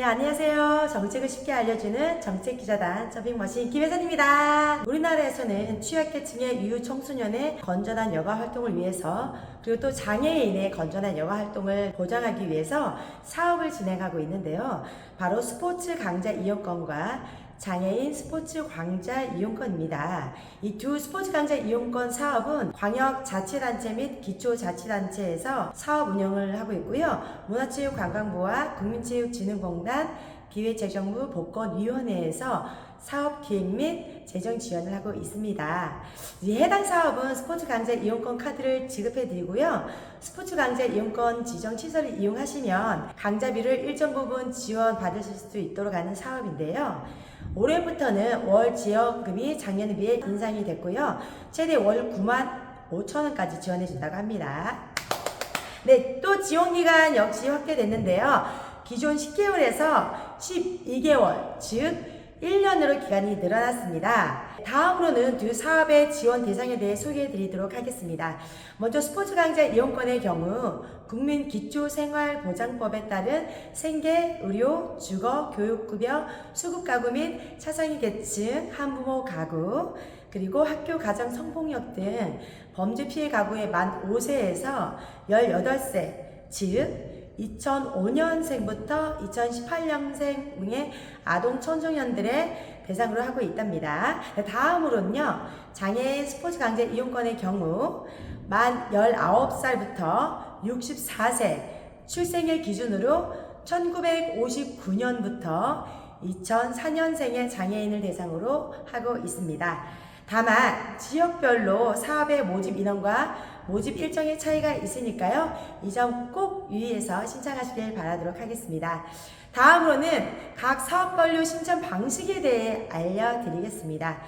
네, 안녕하세요. 정책을 쉽게 알려주는 정책기자단 서빙머신 김혜선입니다. 우리나라에서는 취약계층의 유유 청소년의 건전한 여가 활동을 위해서 그리고 또 장애인의 건전한 여가 활동을 보장하기 위해서 사업을 진행하고 있는데요. 바로 스포츠 강좌 이용권과 장애인 스포츠 광자 이용권입니다. 이 두 스포츠 강좌 이용권 사업은 광역 자치단체 및 기초자치단체에서 사업 운영을 하고 있고요. 문화체육관광부와 국민체육진흥공단 기획재정부 복권위원회에서 사업 기획 및 재정 지원을 하고 있습니다. 이 해당 사업은 스포츠 강좌 이용권 카드를 지급해 드리고요. 스포츠 강좌 이용권 지정 시설을 이용하시면 강좌비를 일정 부분 지원 받으실 수 있도록 하는 사업인데요. 올해부터는 월 지원금이 작년에 비해 인상이 됐고요. 최대 월 9만 5천 원까지 지원해 준다고 합니다. 네, 또 지원 기간 역시 확대됐는데요. 기존 10개월에서 12개월, 즉 1년으로 기간이 늘어났습니다. 다음으로는 두 사업의 지원 대상에 대해 소개해 드리도록 하겠습니다. 먼저 스포츠 강좌 이용권의 경우 국민 기초생활보장법에 따른 생계, 의료, 주거, 교육급여, 수급가구 및 차상위 계층, 한부모 가구, 그리고 학교 가정 성폭력 등 범죄 피해 가구의 만 5세에서 18세, 즉 2005년생부터 2018년생의 아동 청소년들의 대상으로 하고 있답니다. 다음으로는요, 장애인 스포츠 강제 이용권의 경우 만 19살부터 64세 출생일 기준으로 1959년부터 2004년생의 장애인을 대상으로 하고 있습니다. 다만 지역별로 사업의 모집 인원과 모집 일정의 차이가 있으니까요. 이 점 꼭 유의해서 신청하시길 바라도록 하겠습니다. 다음으로는 각 사업 권료 신청 방식에 대해 알려드리겠습니다.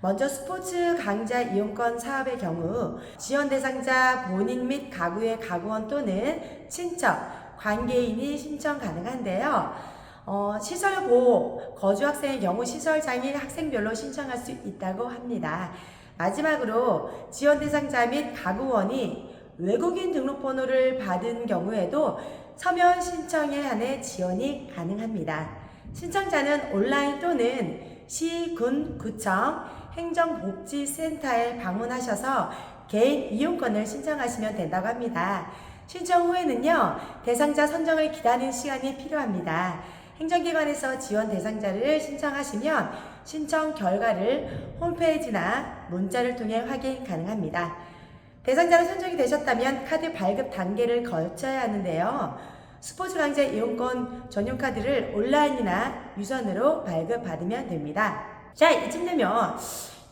먼저 스포츠 강좌 이용권 사업의 경우 지원 대상자 본인 및 가구의 가구원 또는 친척, 관계인이 신청 가능한데요. 어, 시설 보호, 거주 학생의 경우 시설 장애 학생별로 신청할 수 있다고 합니다. 마지막으로 지원 대상자 및 가구원이 외국인 등록번호를 받은 경우에도 서면 신청에 한해 지원이 가능합니다. 신청자는 온라인 또는 시, 군, 구청, 행정복지센터에 방문하셔서 개인 이용권을 신청하시면 된다고 합니다. 신청 후에는요, 대상자 선정을 기다리는 시간이 필요합니다. 행정기관에서 지원 대상자를 신청하시면 신청 결과를 홈페이지나 문자를 통해 확인 가능합니다. 대상자로 선정이 되셨다면 카드 발급 단계를 거쳐야 하는데요. 스포츠 강좌 이용권 전용 카드를 온라인이나 유선으로 발급받으면 됩니다. 자, 이쯤 되면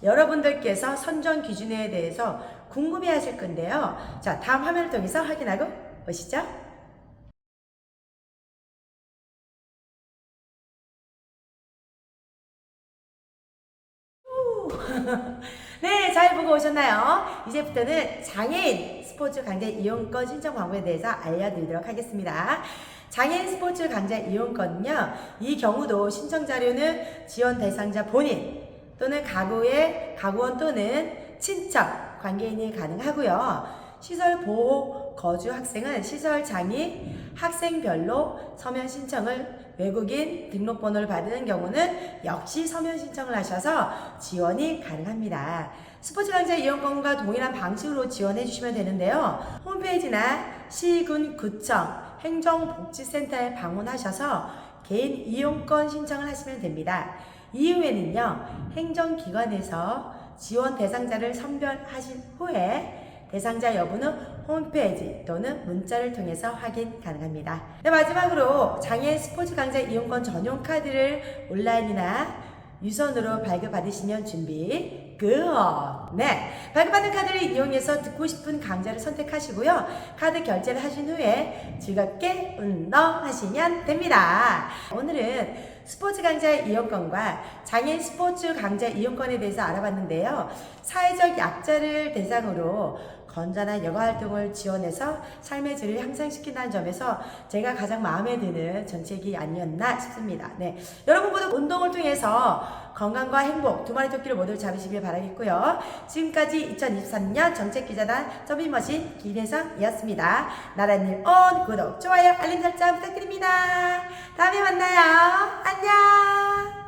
여러분들께서 선정 기준에 대해서 궁금해 하실 건데요. 자, 다음 화면을 통해서 확인하고 보시죠. 네, 잘 보고 오셨나요? 이제부터는 장애인 스포츠 강좌 이용권 신청 방법에 대해서 알려드리도록 하겠습니다. 장애인 스포츠 강좌 이용권은요, 이 경우도 신청 자료는 지원 대상자 본인 또는 가구의 가구원 또는 친척, 관계인이 가능하고요. 시설 보호 거주 학생은 시설 장이 학생별로 서면 신청을 외국인 등록번호를 받는 경우는 역시 서면 신청을 하셔서 지원이 가능합니다. 스포츠 강좌 이용권과 동일한 방식으로 지원해 주시면 되는데요. 홈페이지나 시군 구청 행정복지센터에 방문하셔서 개인 이용권 신청을 하시면 됩니다. 이후에는요, 행정기관에서 지원 대상자를 선별하신 후에 대상자 여부는 홈페이지 또는 문자를 통해서 확인 가능합니다. 네, 마지막으로 장애인 스포츠 강좌 이용권 전용 카드를 온라인이나 유선으로 발급받으시면 준비 끝. 네, 발급받은 카드를 이용해서 듣고 싶은 강좌를 선택하시고요. 카드 결제를 하신 후에 즐겁게 운동하시면 됩니다. 오늘은 스포츠 강좌 이용권과 장애인 스포츠 강좌 이용권에 대해서 알아봤는데요. 사회적 약자를 대상으로 건전한 여가 활동을 지원해서 삶의 질을 향상시킨다는 점에서 제가 가장 마음에 드는 정책이 아니었나 싶습니다. 네. 여러분 모두 운동을 통해서 건강과 행복 두 마리 토끼를 모두 잡으시길 바라겠고요. 지금까지 2023년 정책기자단 서비머신 김혜성이었습니다. 나란일 온 구독, 좋아요, 알림 설정 부탁드립니다. 다음에 만나요. 안녕!